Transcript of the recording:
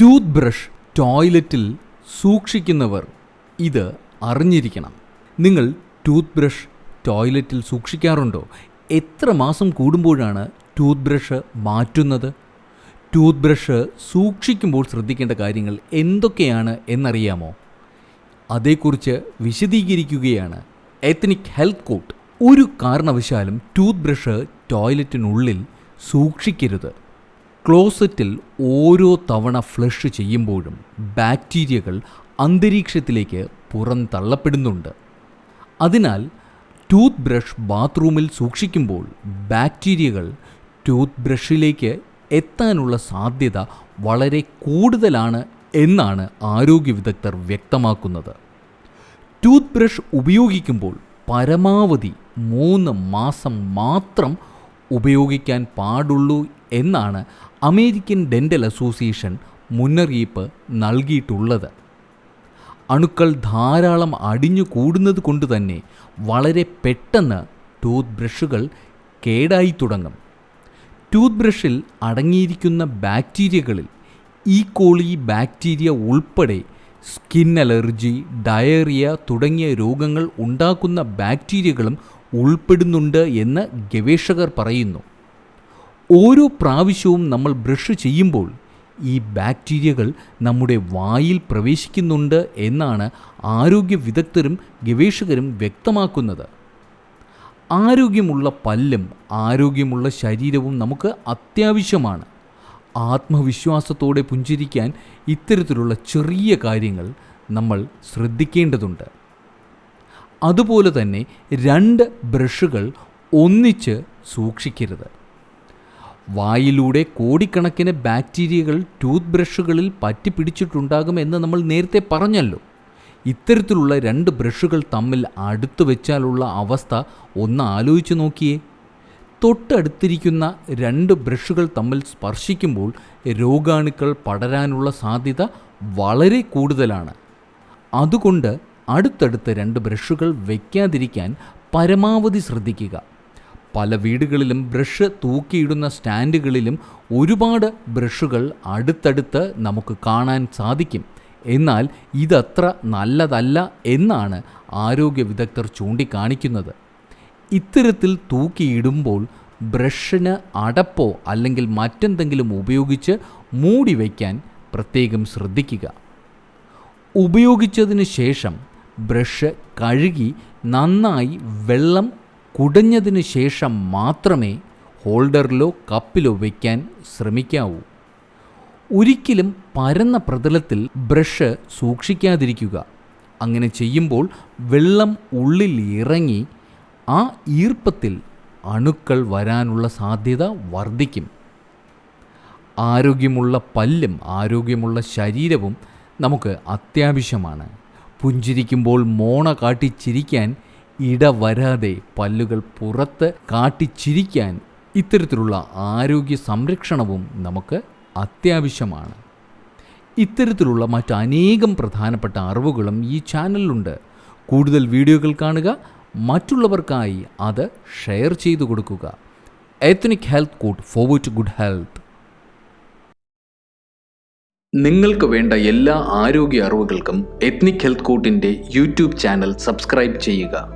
Tooth brush ടോയ്ലറ്റിൽ സൂക്ഷിക്കുന്നവർ ഇത് അറിഞ്ഞിരിക്കണം. നിങ്ങൾ ടൂത്ത് ബ്രഷ് ടോയ്ലറ്റിൽ സൂക്ഷിക്കാറുണ്ടോ? എത്ര മാസം കൂടുമ്പോഴാണ് ടൂത്ത് ബ്രഷ് മാറ്റുന്നത്? ടൂത്ത് ബ്രഷ് സൂക്ഷിക്കുമ്പോൾ ശ്രദ്ധിക്കേണ്ട കാര്യങ്ങൾ എന്തൊക്കെയാണ് എന്നറിയാമോ? അതേക്കുറിച്ച് വിശദീകരിക്കുകയാണ് എത്നിക് ഹെൽത്ത് കോട്ട്. ഒരു കാരണവശാലും ടൂത്ത് ബ്രഷ് ടോയ്ലറ്റിനുള്ളിൽ സൂക്ഷിക്കരുത്. ക്ലോസറ്റിൽ ഓരോ തവണ ഫ്ലഷ് ചെയ്യുമ്പോഴും ബാക്ടീരിയകൾ അന്തരീക്ഷത്തിലേക്ക് പുറന്തള്ളപ്പെടുന്നുണ്ട്. അതിനാൽ ടൂത്ത് ബ്രഷ് ബാത്റൂമിൽ സൂക്ഷിക്കുമ്പോൾ ബാക്ടീരിയകൾ ടൂത്ത് ബ്രഷിലേക്ക് എത്താനുള്ള സാധ്യത വളരെ കൂടുതലാണ് എന്നാണ് ആരോഗ്യ വിദഗ്ധർ വ്യക്തമാക്കുന്നത്. ടൂത്ത് ബ്രഷ് ഉപയോഗിക്കുമ്പോൾ പരമാവധി മൂന്ന് മാസം മാത്രം ഉപയോഗിക്കാൻ പാടുള്ളൂ എന്നാണ് അമേരിക്കൻ ഡെന്റൽ അസോസിയേഷൻ മുന്നറിയിപ്പ് നൽകിയിട്ടുള്ളത്. അണുക്കൾ ധാരാളം അടിഞ്ഞു കൂടുന്നത് കൊണ്ട് തന്നെ വളരെ പെട്ടെന്ന് ടൂത്ത് ബ്രഷുകൾ കേടായി തുടങ്ങും. ടൂത്ത് ബ്രഷിൽ അടങ്ങിയിരിക്കുന്ന ബാക്ടീരിയകളിൽ ഈ കോളി ബാക്ടീരിയ ഉൾപ്പെടെ സ്കിൻ അലർജി ഡയറിയ തുടങ്ങിയ രോഗങ്ങൾ ഉണ്ടാക്കുന്ന ബാക്ടീരിയകളും ഉൾപ്പെടുന്നുണ്ട് എന്ന് ഗവേഷകർ പറയുന്നു. ഓരോ പ്രാവശ്യവും നമ്മൾ ബ്രഷ് ചെയ്യുമ്പോൾ ഈ ബാക്ടീരിയകൾ നമ്മുടെ വായിൽ പ്രവേശിക്കുന്നുണ്ട് എന്നാണ് ആരോഗ്യ വിദഗ്ധരും ഗവേഷകരും വ്യക്തമാക്കുന്നത്. ആരോഗ്യമുള്ള പല്ലും ആരോഗ്യമുള്ള ശരീരവും നമുക്ക് അത്യാവശ്യമാണ്. ആത്മവിശ്വാസത്തോടെ പുഞ്ചിരിക്കാൻ ഇത്തരത്തിലുള്ള ചെറിയ കാര്യങ്ങൾ നമ്മൾ ശ്രദ്ധിക്കേണ്ടതുണ്ട്. അതുപോലെ തന്നെ രണ്ട് ബ്രഷുകൾ ഒന്നിച്ച് സൂക്ഷിക്കരുത്. വായിലൂടെ കോടിക്കണക്കിന് ബാക്ടീരിയകൾ ടൂത്ത് ബ്രഷുകളിൽ പറ്റിപ്പിടിച്ചിട്ടുണ്ടാകും എന്ന് നമ്മൾ നേരത്തെ പറഞ്ഞല്ലോ. ഇത്തരത്തിലുള്ള രണ്ട് ബ്രഷുകൾ തമ്മിൽ അടുത്തു വെച്ചാലുള്ള അവസ്ഥ ഒന്ന് ആലോചിച്ച് നോക്കിയേ. തൊട്ടടുത്തിരിക്കുന്ന രണ്ട് ബ്രഷുകൾ തമ്മിൽ സ്പർശിക്കുമ്പോൾ രോഗാണുക്കൾ പടരാനുള്ള സാധ്യത വളരെ കൂടുതലാണ്. അതുകൊണ്ട് അടുത്തടുത്ത് രണ്ട് ബ്രഷുകൾ വയ്ക്കാതിരിക്കാൻ പരമാവധി ശ്രദ്ധിക്കുക. പല വീടുകളിലും ബ്രഷ് തൂക്കിയിടുന്ന സ്റ്റാൻഡുകളിലും ഒരുപാട് ബ്രഷുകൾ അടുത്തടുത്ത് നമുക്ക് കാണാൻ സാധിക്കും. എന്നാൽ ഇതത്ര നല്ലതല്ല എന്നാണ് ആരോഗ്യ വിദഗ്ധർ ചൂണ്ടിക്കാണിക്കുന്നത്. ഇത്തരത്തിൽ തൂക്കിയിടുമ്പോൾ ബ്രഷിന് അടപ്പോ അല്ലെങ്കിൽ മറ്റെന്തെങ്കിലും ഉപയോഗിച്ച് മൂടി വയ്ക്കാൻ പ്രത്യേകം ശ്രദ്ധിക്കുക. ഉപയോഗിച്ചതിന് ശേഷം ബ്രഷ് കഴുകി നന്നായി വെള്ളം കുടഞ്ഞതിന് ശേഷം മാത്രമേ ഹോൾഡറിലോ കപ്പിലോ വയ്ക്കാൻ ശ്രമിക്കാവൂ. ഒരിക്കലും പരന്ന പ്രതലത്തിൽ ബ്രഷ് സൂക്ഷിക്കാതിരിക്കുക. അങ്ങനെ ചെയ്യുമ്പോൾ വെള്ളം ഉള്ളിൽ ഇറങ്ങി ആ ഈർപ്പത്തിൽ അണുക്കൾ വരാനുള്ള സാധ്യത വർദ്ധിക്കും. ആരോഗ്യമുള്ള പല്ലും ആരോഗ്യമുള്ള ശരീരവും നമുക്ക് അത്യാവശ്യമാണ്. പുഞ്ചിരിക്കുമ്പോൾ മോണ കാട്ടിച്ചിരിക്കാൻ ഇടവരാതെ പല്ലുകൾ പുറത്ത് കാട്ടിച്ചിരിക്കാൻ ഇത്തരത്തിലുള്ള ആരോഗ്യ സംരക്ഷണവും നമുക്ക് അത്യാവശ്യമാണ്. ഇത്തരത്തിലുള്ള മറ്റനേകം പ്രധാനപ്പെട്ട അറിവുകളും ഈ ചാനലിലുണ്ട്. കൂടുതൽ വീഡിയോകൾ കാണുക മറ്റുള്ളവർക്കായി അത് ഷെയർ ചെയ്തു കൊടുക്കുക. Ethnic health code forward good health നിങ്ങൾക്ക് വേണ്ട എല്ലാ ആരോഗ്യ അറിവുകൾക്കും എത്നിക് ഹെൽത്ത് കോട്ടിന്റെ യൂട്യൂബ് ചാനൽ സബ്സ്ക്രൈബ് ചെയ്യുക.